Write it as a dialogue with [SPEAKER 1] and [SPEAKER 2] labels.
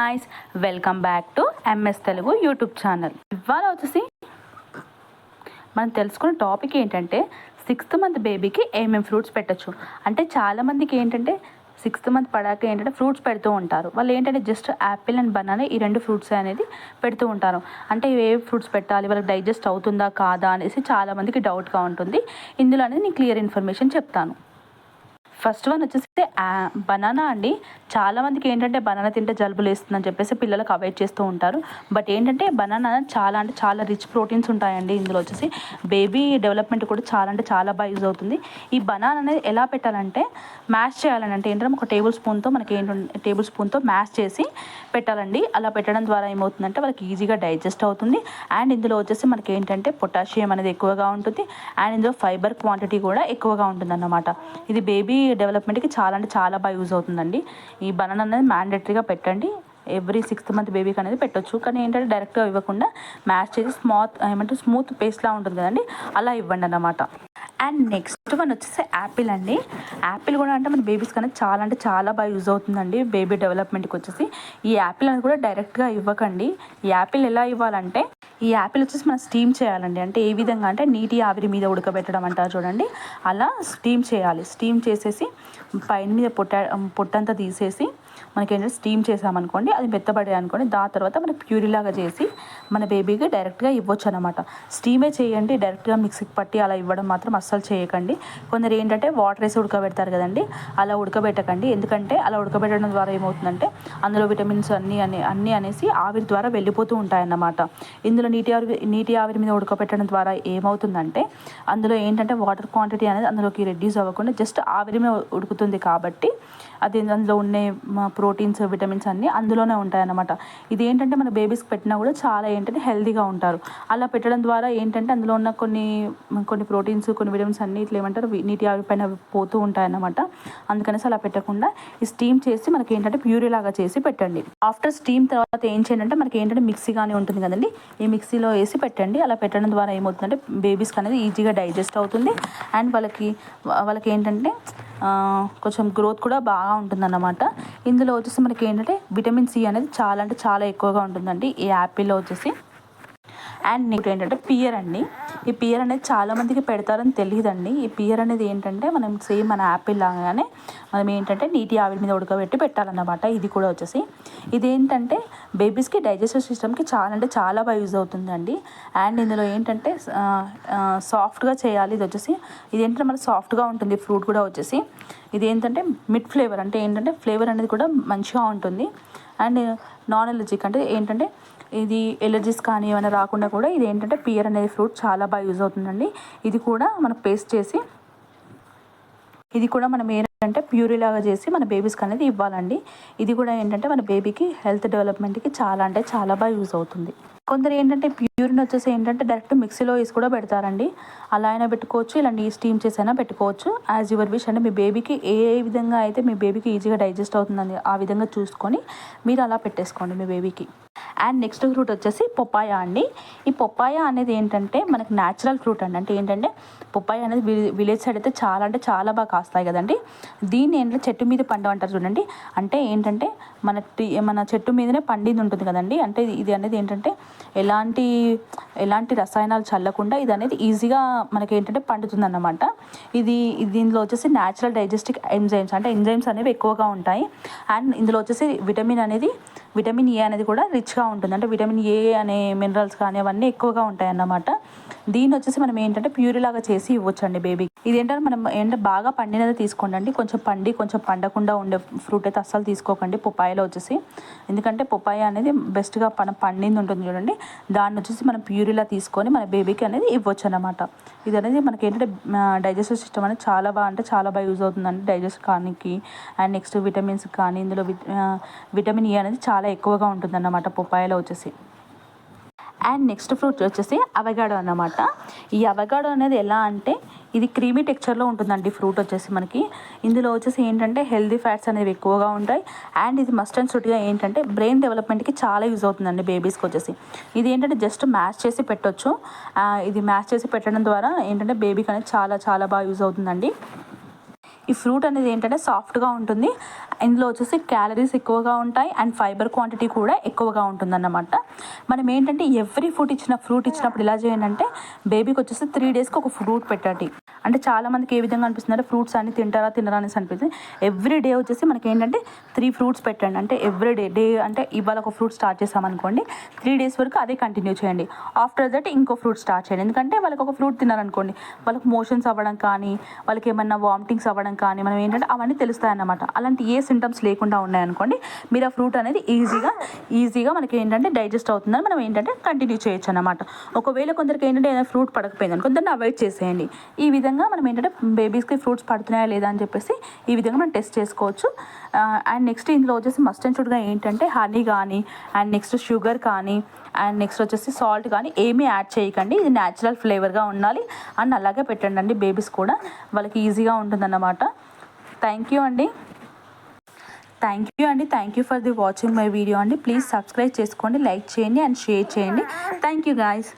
[SPEAKER 1] Guys welcome back to MS Telugu YouTube channel ఇవాళ వచ్చేసి మనం తెలుసుకున్న టాపిక్ ఏంటంటే సిక్స్త్ మంత్ బేబీకి ఏమేమి ఫ్రూట్స్ పెట్టచ్చు? అంటే చాలామందికి ఏంటంటే సిక్స్త్ మంత్ పడాక ఏంటంటే ఫ్రూట్స్ పెడుతూ ఉంటారు. వాళ్ళు ఏంటంటే జస్ట్ యాపిల్ అండ్ బనానా ఈ రెండు ఫ్రూట్స్ అనేది పెడుతూ ఉంటారు. అంటే ఏ ఫ్రూట్స్ పెట్టాలి? వాళ్ళకి డైజెస్ట్ అవుతుందా? కాదా? అనేసి చాలామందికి డౌట్గా ఉంటుంది. ఇందులో అనేది నేను క్లియర్ ఇన్ఫర్మేషన్ చెప్తాను. ఫస్ట్ వన్ వచ్చేసి బనానా అండి. చాలా మందికి ఏంటంటే బనానా తింటే జలుబు లేస్తుందని చెప్పేసి పిల్లలకు అవాయిడ్ చేస్తూ ఉంటారు. బట్ ఏంటంటే బనానా చాలా అంటే చాలా రిచ్ ప్రోటీన్స్ ఉంటాయండి ఇందులో వచ్చేసి. బేబీ డెవలప్మెంట్ కూడా చాలా అంటే చాలా బాగా యూజ్ అవుతుంది. ఈ బనానా అనేది ఎలా పెట్టాలంటే మ్యాష్ చేయాలని అంటే ఏంటంటే ఒక టేబుల్ స్పూన్తో మనకి ఏంటంటే టేబుల్ స్పూన్తో మ్యాష్ చేసి పెట్టాలండి. అలా పెట్టడం ద్వారా ఏమవుతుందంటే వాళ్ళకి ఈజీగా డైజెస్ట్ అవుతుంది. అండ్ ఇందులో వచ్చేసి మనకి ఏంటంటే పొటాషియం అనేది ఎక్కువగా ఉంటుంది. అండ్ ఇందులో ఫైబర్ క్వాంటిటీ కూడా ఎక్కువగా ఉంటుంది అన్నమాట ఇది బేబీ డెవలప్మెంట్కి చాలా అంటే చాలా బాగా యూజ్ అవుతుందండి. ఈ బనానా అనేది మ్యాండేటరీగా పెట్టండి. ఎవ్రీ సిక్స్త్ మంత్ బేబీకి అనేది పెట్టొచ్చు. కానీ ఏంటంటే డైరెక్ట్గా ఇవ్వకుండా మ్యాష్ చేసి స్మాత్ ఏమంటే స్మూత్ పేస్ట్లా ఉంటుంది కదండి. అలా ఇవ్వండి అన్నమాట. అండ్ నెక్స్ట్ వన్ వచ్చేసి యాపిల్ అండి. యాపిల్ కూడా అంటే మన బేబీస్ అనేది చాలా అంటే చాలా బాగా యూజ్ అవుతుందండి బేబీ డెవలప్మెంట్కి వచ్చేసి. ఈ యాపిల్ అనేది కూడా డైరెక్ట్గా ఇవ్వకండి. ఈ యాపిల్ ఎలా ఇవ్వాలంటే ఈ యాపిల్ వచ్చేసి మనం స్టీమ్ చేయాలండి. అంటే ఏ విధంగా? అంటే నీటి ఆవిరి మీద ఉడకబెట్టడం అంటారు చూడండి. అలా స్టీమ్ చేయాలి. స్టీమ్ చేసేసి పైన మీద పొట్ట పొట్టంతా తీసేసి మనకి ఏంటంటే స్టీమ్ చేసామనుకోండి అది మెత్తబడే అనుకోండి దాని తర్వాత మనం ప్యూరీలాగా చేసి మన బేబీకి డైరెక్ట్గా ఇవ్వచ్చు అనమాట స్టీమే చేయండి డైరెక్ట్గా మిక్సీకి పట్టి అలా ఇవ్వడం మాత్రం అస్సలు చేయకండి. కొందరు ఏంటంటే వాటర్ వేసి ఉడకబెడతారు కదండి అలా ఉడకబెట్టకండి. ఎందుకంటే అలా ఉడకబెట్టడం ద్వారా ఏమవుతుందంటే అందులో విటమిన్స్ అన్నీ అనే అన్నీ అనేసి ఆవిరి ద్వారా వెళ్ళిపోతూ ఉంటాయన్నమాట. ఇందులో నీటి ఆవిరి నీటి ఆవిరి మీద ఉడకబెట్టడం ద్వారా ఏమవుతుందంటే అందులో ఏంటంటే వాటర్ క్వాంటిటీ అనేది అందులోకి రెడ్యూస్ అవ్వకుండా జస్ట్ ఆవిరి మీద ఉడుకుతుంది కాబట్టి అది అందులో ఉండే ప్రోటీన్స్ విటమిన్స్ అన్నీ అందులోనే ఉంటాయన్నమాట. ఇది ఏంటంటే మన బేబీస్కి పెట్టినా కూడా చాలా ఏంటంటే హెల్తీగా ఉంటారు. అలా పెట్టడం ద్వారా ఏంటంటే అందులో ఉన్న కొన్ని కొన్ని ప్రోటీన్స్ కొన్ని విటమిన్స్ అన్ని ఇట్లా ఏమంటారు నీటి ఆవిరి పైన పోతూ ఉంటాయన్నమాట. అందుకనేసి అలా పెట్టకుండా ఈ స్టీమ్ చేసి మనకి ఏంటంటే ప్యూరీ లాగా చేసి పెట్టండి. ఆఫ్టర్ స్టీమ్ తర్వాత ఏం చేయండి అంటే మనకి ఏంటంటే మిక్సీ కానీ ఉంటుంది కదండి ఈ మిక్సీలో వేసి పెట్టండి. అలా పెట్టడం ద్వారా ఏమవుతుందంటే బేబీస్కి అనేది ఈజీగా డైజెస్ట్ అవుతుంది. అండ్ వాళ్ళకి వాళ్ళకి ఏంటంటే కొంచెం గ్రోత్ కూడా బాగా ఉంటుందన్నమాట. ఇందులో వచ్చేసి మనకి ఏంటంటే విటమిన్ సి అనేది చాలా అంటే చాలా ఎక్కువగా ఉంటుందండి ఈ యాపిల్లో వచ్చేసి. అండ్ నెక్స్ట్ ఏంటంటే పియర్ అండి. ఈ పియర్ అనేది చాలామందికి పెడతారని తెలియదండి ఈ పియర్ అనేది ఏంటంటే మనం సేమ్ మన యాపిల్ లాగానే మనం ఏంటంటే నీటి ఆవిరి మీద ఉడకబెట్టి పెట్టాలన్నమాట. ఇది కూడా వచ్చేసి. ఇదేంటంటే బేబీస్కి డైజెస్టివ్ సిస్టమ్కి చాలా అంటే చాలా బాగా యూజ్ అవుతుందండి. అండ్ ఇందులో ఏంటంటే సాఫ్ట్గా చేయాలి. ఇది వచ్చేసి ఇది ఏంటంటే మన సాఫ్ట్గా ఉంటుంది. ఫ్రూట్ కూడా వచ్చేసి. ఇది ఏంటంటే మిడ్ ఫ్లేవర్ అంటే ఏంటంటే ఫ్లేవర్ అనేది కూడా మంచిగా ఉంటుంది. అండ్ నాన్ ఎలర్జిక్ అంటే ఏంటంటే ఇది ఎలర్జీస్ కానీ ఏమైనా రాకుండా కూడా ఇది ఏంటంటే పియర్ అనేది ఫ్రూట్ చాలా బాగా యూజ్ అవుతుందండి. ఇది కూడా మనం పేస్ట్ చేసి ఇది కూడా మనం ఏంటంటే ప్యూరీ లాగా చేసి మన బేబీస్కి అనేది ఇవ్వాలండి. ఇది కూడా ఏంటంటే మన బేబీకి హెల్త్ డెవలప్మెంట్కి చాలా అంటే చాలా బాగా యూజ్ అవుతుంది. కొందరు ఏంటంటే ప్యూరిన్ వచ్చేసి ఏంటంటే డైరెక్ట్ మిక్సీలో వేసి కూడా పెడతారండి. అలా అయినా పెట్టుకోవచ్చు ఇలాంటి స్టీమ్ చేసైనా పెట్టుకోవచ్చు. యాజ్ యువర్ విష్ అంటే మీ బేబీకి ఏ విధంగా అయితే మీ బేబీకి ఈజీగా డైజెస్ట్ అవుతుందని ఆ విధంగా చూసుకొని మీరు అలా పెట్టేసుకోండి మీ బేబీకి అండ్ నెక్స్ట్ ఫ్రూట్ వచ్చేసి పొప్పాయ అండి. ఈ పొప్పాయ అనేది ఏంటంటే మనకు న్యాచురల్ ఫ్రూట్ అండి. అంటే ఏంటంటే పొప్పాయ అనేది విలేజ్ సైడ్ అయితే చాలా అంటే చాలా బాగా కాస్తాయి కదండి. దీన్ని ఏంటంటే చెట్టు మీద పండు అంటారు చూడండి. అంటే ఏంటంటే మన మన చెట్టు మీదనే పండింది ఉంటుంది కదండి. అంటే ఇది అనేది ఏంటంటే ఎలాంటి ఎలాంటి రసాయనాలు చల్లకుండా ఇది అనేది ఈజీగా మనకి ఏంటంటే పండుతుంది అన్నమాట ఇది దీనిలో వచ్చేసి న్యాచురల్ డైజెస్టిక్ ఎంజైమ్స్ అంటే ఎంజైమ్స్ అనేవి ఎక్కువగా ఉంటాయి. అండ్ ఇందులో వచ్చేసి విటమిన్ అనేది విటమిన్ ఏ అనేది కూడా రిచ్గా ఉంటుంది. అంటే విటమిన్ ఏ అనే మినరల్స్ కానీ అవన్నీ ఎక్కువగా ఉంటాయి అన్నమాట దీన్ని వచ్చేసి మనం ఏంటంటే ప్యూరీ లాగా చేసి ఇవ్వచ్చు అండి బేబీ. ఇది ఏంటంటే మనం ఏంటంటే బాగా పండినది తీసుకోండి కొంచెం పండి కొంచెం పండకుండా ఉండే ఫ్రూట్ అయితే అస్సలు తీసుకోకండి. పొప్పాయలో వచ్చేసి. ఎందుకంటే పొప్పాయ అనేది బెస్ట్గా మనం పండింది ఉంటుంది చూడండి. దాన్ని వచ్చేసి మనం ప్యూరీలా తీసుకొని మన బేబీకి అనేది ఇవ్వచ్చు అనమాట ఇది అనేది మనకి ఏంటంటే డైజెస్టివ్ సిస్టమ్ అనేది చాలా బాగా అంటే చాలా బాగా యూజ్ అవుతుందండి డైజెస్ట్ కానీ అండ్ నెక్స్ట్ విటమిన్స్ కానీ ఇందులో విటమిన్ ఏ అనేది చాలా చాలా ఎక్కువగా ఉంటుందన్నమాట పొప్పాయలో వచ్చేసి. అండ్ నెక్స్ట్ ఫ్రూట్ వచ్చేసి అవగాడో అన్నమాట. ఈ అవగాడో అనేది ఎలా అంటే ఇది క్రీమీ టెక్చర్లో ఉంటుందండి ఫ్రూట్ వచ్చేసి మనకి. ఇందులో వచ్చేసి ఏంటంటే హెల్దీ ఫ్యాట్స్ అనేవి ఎక్కువగా ఉంటాయి. అండ్ ఇది మస్ట్ అండ్ సుట్గా ఏంటంటే బ్రెయిన్ డెవలప్మెంట్కి చాలా యూజ్ అవుతుందండి బేబీస్కి వచ్చేసి. ఇది ఏంటంటే జస్ట్ మ్యాష్ చేసి పెట్టొచ్చు. ఇది మ్యాష్ చేసి పెట్టడం ద్వారా ఏంటంటే బేబీకి అనేది చాలా చాలా బాగా యూజ్ అవుతుందండి. ఈ ఫ్రూట్ అనేది ఏంటంటే సాఫ్ట్గా ఉంటుంది. ఇందులో వచ్చేసి క్యాలరీస్ ఎక్కువగా ఉంటాయి అండ్ ఫైబర్ క్వాంటిటీ కూడా ఎక్కువగా ఉంటుందన్నమాట. మనం ఏంటంటే ఎవ్రీ ఫ్రూట్ ఇచ్చిన ఫ్రూట్ ఇచ్చినప్పుడు ఇలా చేయండి అంటే బేబీకి వచ్చేసి త్రీ డేస్కి ఒక ఫ్రూట్ పెట్టండి. అంటే చాలా మందికి ఏ విధంగా అనిపిస్తుందంటే ఫ్రూట్స్ అన్ని తింటారా తినరా అనేసి అనిపిస్తుంది. ఎవ్రీ డే వచ్చేసి మనకి ఏంటంటే త్రీ ఫ్రూట్స్ పెట్టండి. అంటే ఎవ్రీ డే డే అంటే ఇవాళ ఒక ఫ్రూట్ స్టార్ట్ చేసామనుకోండి త్రీ డేస్ వరకు అదే కంటిన్యూ చేయండి. ఆఫ్టర్ దట్ ఇంకో ఫ్రూట్ స్టార్ట్ చేయండి. ఎందుకంటే వాళ్ళకి ఒక ఫ్రూట్ తిన్నారనుకోండి వాళ్ళకి మోషన్స్ అవ్వడం కానీ వాళ్ళకి ఏమన్నా వామిటింగ్స్ అవ్వడం కానీ మనం ఏంటంటే అవన్నీ తెలుస్తాయి అన్నమాట అలాంటి ఏ సింటమ్స్ లేకుండా ఉన్నాయనుకోండి మీరు ఆ ఫ్రూట్ అనేది ఈజీగా ఈజీగా మనకి ఏంటంటే డైజెస్ట్ అవుతుందని మనం ఏంటంటే కంటిన్యూ చేయొచ్చు అనమాట ఒకవేళ కొందరికి ఏంటంటే ఏదైనా ఫ్రూట్ పడకపోయింది అనుకో దాన్ని అవాయిడ్ చేసేయండి. ఈ విధంగా మనం ఏంటంటే బేబీస్కి ఫ్రూట్స్ పడుతున్నాయా లేదా అని చెప్పేసి ఈ విధంగా మనం టెస్ట్ చేసుకోవచ్చు. అండ్ నెక్స్ట్ ఇందులో వచ్చేసి మస్ట్ అండ్ షుడ్గా ఏంటంటే హనీ కానీ అండ్ నెక్స్ట్ షుగర్ కానీ అండ్ నెక్స్ట్ వచ్చేసి సాల్ట్ కానీ ఏమీ యాడ్ చేయకండి. ఇది న్యాచురల్ ఫ్లేవర్గా ఉండాలి. అండ్ అలాగే పెట్టండి అండి బేబీస్ కూడా. వాళ్ళకి ఈజీగా ఉంటుందన్నమాట. థ్యాంక్ యూ అండి. థ్యాంక్ యూ అండి. Thank you for the watching my video అండి. ప్లీజ్ సబ్స్క్రైబ్ చేసుకోండి లైక్ చేయండి అండ్ షేర్ చేయండి. Thank you guys